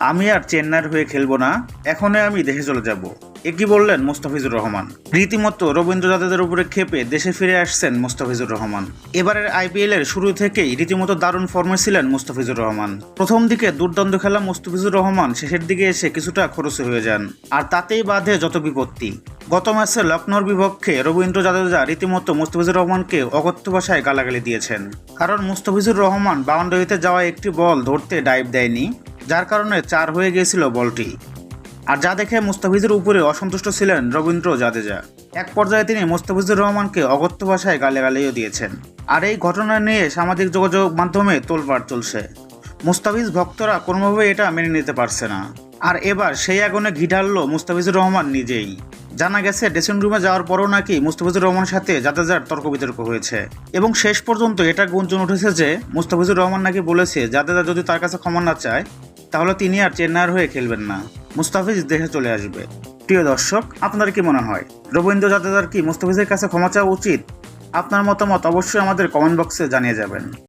আমি আর চেন্নাইয়ের হয়ে খেলব না, এখনই আমি দেশে চলে যাব। একই বললেন মোস্তাফিজুর রহমান? রীতিমতো রবীন্দ্র জাদেজার উপরে খেপে দেশে ফিরে আসছেন মোস্তাফিজুর রহমান। এবারের আইপিএল এর শুরু থেকেই রীতিমতো দারুণ ফর্মে ছিলেন মুস্তাফিজুর রহমান। প্রথম দিকে দুর্দান্ত খেলা মুস্তাফিজুর রহমান, শেষের দিকে এসে কিছুটা খরচে হয়ে যান। আর তাতেই বাধে যত বিপত্তি। গত ম্যাচে লখনৌর বিপক্ষে রবীন্দ্র জাদেজা রীতিমতো মুস্তাফিজুর রহমানকে অগত্য ভাষায় গালাগালি দিয়েছেন। কারণ মুস্তাফিজুর রহমান বাউন্ডারিতে যাওয়া একটি বল ধরতে ডাইভ দেয়নি। যার কারণে চার হয়ে গিয়েছিল বলটি। আর যা দেখে মুস্তাফিজের উপরে অসন্তুষ্ট ছিলেন রবীন্দ্র জাদেজা। এক পর্যায়ে তিনি মুস্তাফিজুর রহমানকে অগত্য ভাষায় গালাগালিও দিয়েছেন। আর এই ঘটনা নিয়ে সামাজিক যোগাযোগ মাধ্যমে তোলপাড় চলছে। মুস্তাফিজ ভক্তরা কোনোভাবে এটা মেনে নিতে পারছে না। আর এবার সেই আগুনে ঘি ঢাললো মুস্তাফিজুর রহমান নিজেই। জানা গেছে, ড্রেসিং রুমে যাওয়ার পরও নাকি মুস্তাফিজুর রহমানের সাথে জাদেজার তর্ক বিতর্ক হয়েছে। এবং শেষ পর্যন্ত এটা গুঞ্জন উঠেছে যে, মুস্তাফিজুর রহমান নাকি বলেছে, জাদেজা যদি তার কাছে ক্ষমা না চায় তাহলে তিনি আর চেন্নাইয়ের হয়ে খেলবেন না। মুস্তাফিজ দেশে চলে আসবে। প্রিয় দর্শক আপনার কি মনে হয়? রবীন্দ্র জাদেদার কি মুস্তাফিজের কাছে ক্ষমা চাওয়া উচিত? আপনার মতামত অবশ্যই আমাদের কমেন্ট বক্সে জানিয়ে যাবেন।